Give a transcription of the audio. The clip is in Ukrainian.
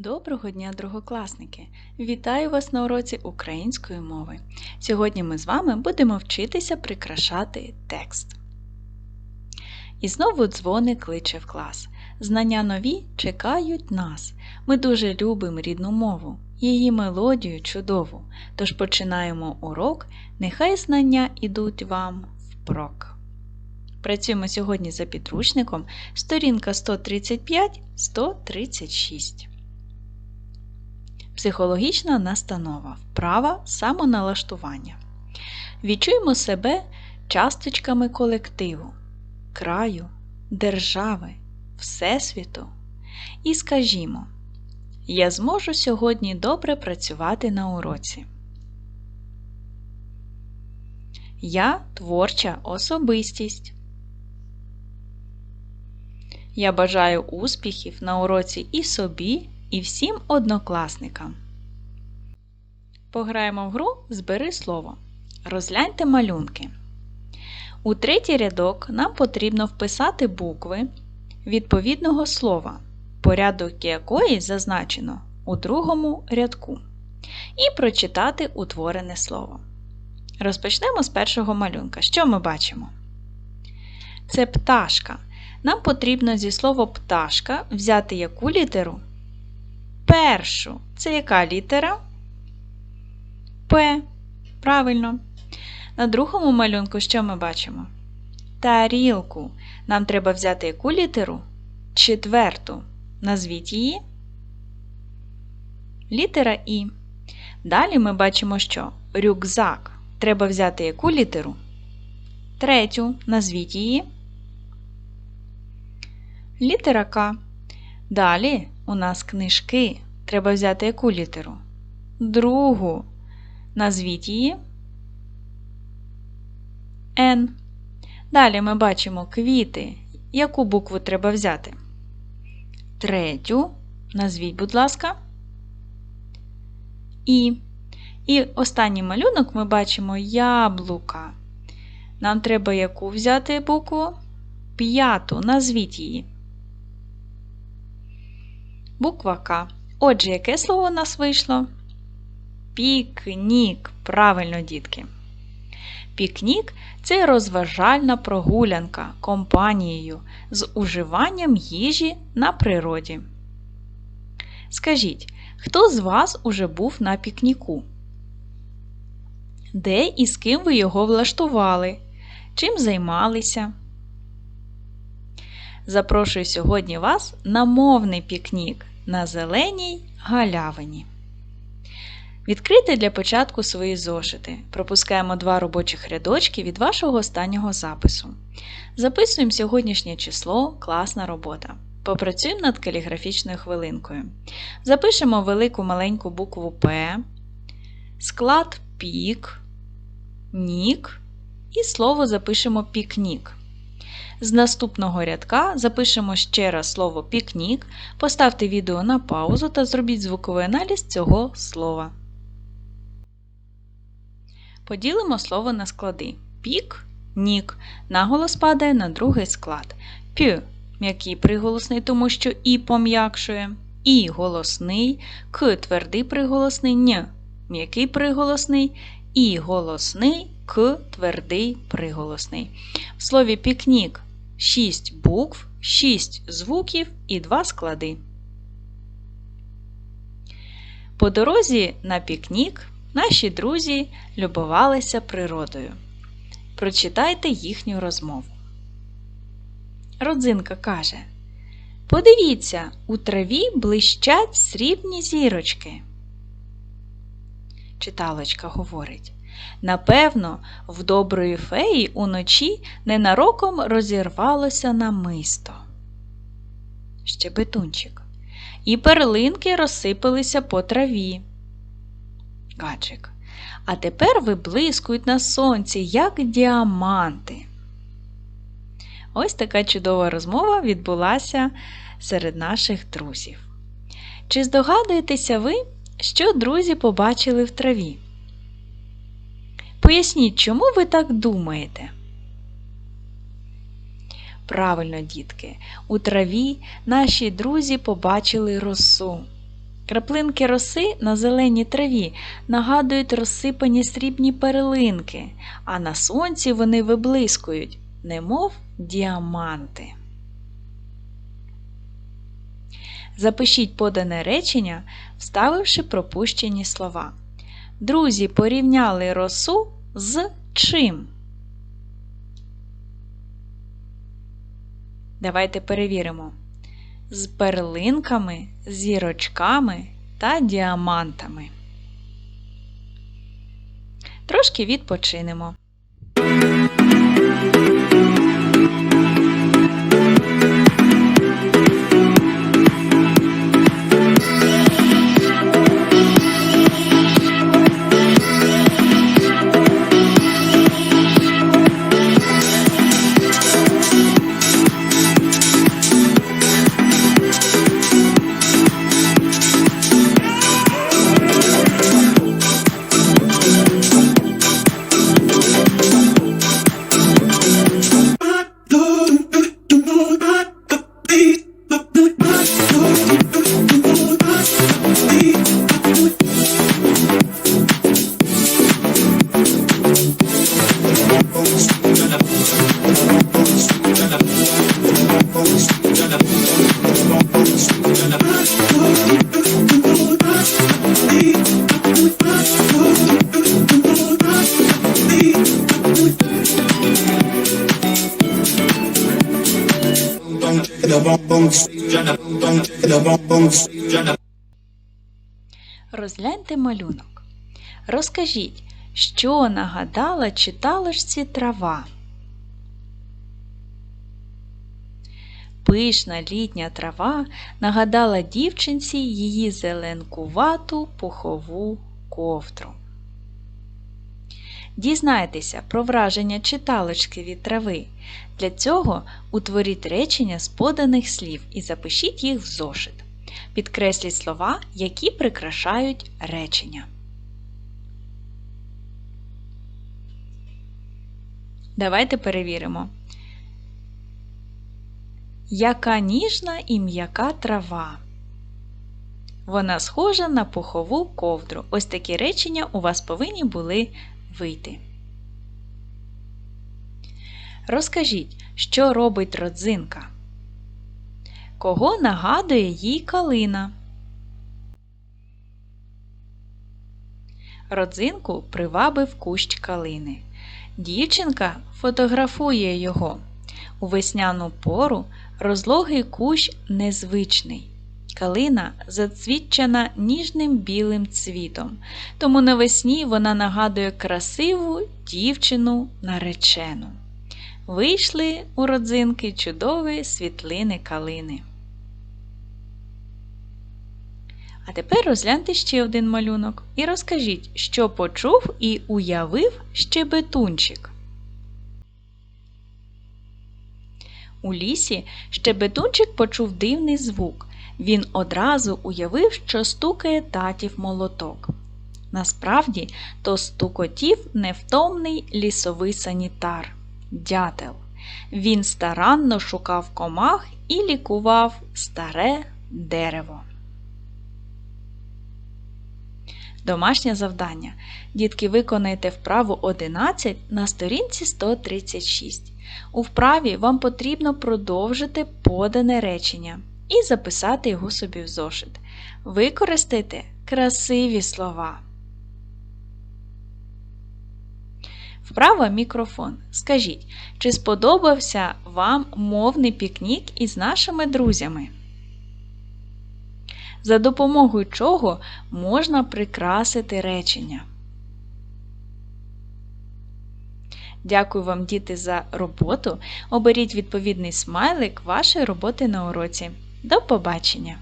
Доброго дня, другокласники! Вітаю вас на уроці української мови. Сьогодні ми з вами будемо вчитися прикрашати текст. І знову дзвони кличе в клас. Знання нові чекають нас. Ми дуже любимо рідну мову, її мелодію чудову. Тож починаємо урок, нехай знання ідуть вам впрок. Працюємо сьогодні за підручником сторінка 135-136. Психологічна настанова. Вправа самоналаштування. Відчуємо себе часточками колективу, краю, держави, Всесвіту. І скажімо, я зможу сьогодні добре працювати на уроці. Я творча особистість. Я бажаю успіхів на уроці і собі, і всім однокласникам. Пограємо в гру Збери слово. Розгляньте малюнки. У третій рядок нам потрібно вписати букви відповідного слова, порядок якої зазначено у другому рядку, і прочитати утворене слово. Розпочнемо з першого малюнка. Що ми бачимо? Це пташка. Нам потрібно зі слова пташка взяти яку літеру? Першу. Це яка літера? П. Правильно. На другому малюнку що ми бачимо? Тарілку. Нам треба взяти яку літеру? Четверту. Назвіть її. Літера І. Далі ми бачимо, що рюкзак. Треба взяти яку літеру? Третю. Назвіть її. Літера К. Далі у нас книжки. Треба взяти яку літеру? Другу. Назвіть її. Н. Далі ми бачимо квіти. Яку букву треба взяти? Третю. Назвіть, будь ласка. І. І останній малюнок ми бачимо яблука. Нам треба яку взяти букву? П'яту. Назвіть її. Буква К. Отже, яке слово у нас вийшло? Пікнік. Правильно, дітки. Пікнік це розважальна прогулянка компанією з уживанням їжі на природі. Скажіть, хто з вас уже був на пікніку? Де і з ким ви його влаштували? Чим займалися? Запрошую сьогодні вас на мовний пікнік на зеленій галявині. Відкрийте для початку свої зошити. Пропускаємо два робочих рядочки від вашого останнього запису. Записуємо сьогоднішнє число, класна робота. Попрацюємо над каліграфічною хвилинкою. Запишемо велику маленьку букву П, склад пік, нік і слово запишемо пікнік. З наступного рядка запишемо ще раз слово пікнік, поставте відео на паузу та зробіть звуковий аналіз цього слова. Поділимо слово на склади. Пік, нік. Наголос падає на другий склад. П'ю м'який приголосний, тому що і пом'якшує. І голосний, к твердий приголосний, н м'який приголосний, і голосний, к твердий приголосний. В слові пікнік 6 букв, 6 звуків і 2 склади. По дорозі на пікнік наші друзі любувалися природою. Прочитайте їхню розмову. Родзинка каже: Подивіться, у траві блищать срібні зірочки. Читалочка говорить. Напевно, в доброї феї уночі ненароком розірвалося намисто. Щебетунчик. І перлинки розсипалися по траві. Гаджик. А тепер виблискують на сонці, як діаманти. Ось така чудова розмова відбулася серед наших друзів. Чи здогадуєтеся ви, що друзі побачили в траві? Поясніть, чому ви так думаєте? Правильно, дітки, у траві наші друзі побачили росу. Краплинки роси на зеленій траві нагадують розсипані срібні перлинки, а на сонці вони виблискують, немов діаманти. Запишіть подане речення, вставивши пропущені слова. Друзі порівняли росу з чим? Давайте перевіримо. З перлинками, зірочками та діамантами. Трошки відпочинемо. Розгляньте малюнок. Розкажіть, що нагадала читалочці трава. Пишна літня трава нагадала дівчинці її зеленкувату пухову ковдру. Дізнайтеся про враження читалочки від трави. Для цього утворіть речення з поданих слів і запишіть їх в зошит. Підкресліть слова, які прикрашають речення. Давайте перевіримо. Яка ніжна і м'яка трава. Вона схожа на пухову ковдру. Ось такі речення у вас повинні були вийти. Розкажіть, що робить родзинка? Кого нагадує їй калина? Родзинку привабив кущ калини. Дівчинка фотографує його. У весняну пору розлогий кущ незвичний. Калина зацвітчена ніжним білим цвітом, тому навесні вона нагадує красиву дівчину наречену. Вийшли у родзинки чудові світлини калини. А тепер розгляньте ще один малюнок і розкажіть, що почув і уявив щебетунчик. У лісі щебетунчик почув дивний звук. Він одразу уявив, що стукає татів молоток. Насправді, то стукотів невтомний лісовий санітар дятел. Він старанно шукав комах і лікував старе дерево. Домашнє завдання. Дітки, виконайте вправу 11 на сторінці 136. У вправі вам потрібно продовжити подане речення і записати його собі в зошит. Використайте красиві слова. Вправа мікрофон. Скажіть, чи сподобався вам мовний пікнік із нашими друзями? За допомогою чого можна прикрасити речення? Дякую вам, діти, за роботу. Оберіть відповідний смайлик вашої роботи на уроці. До побачення!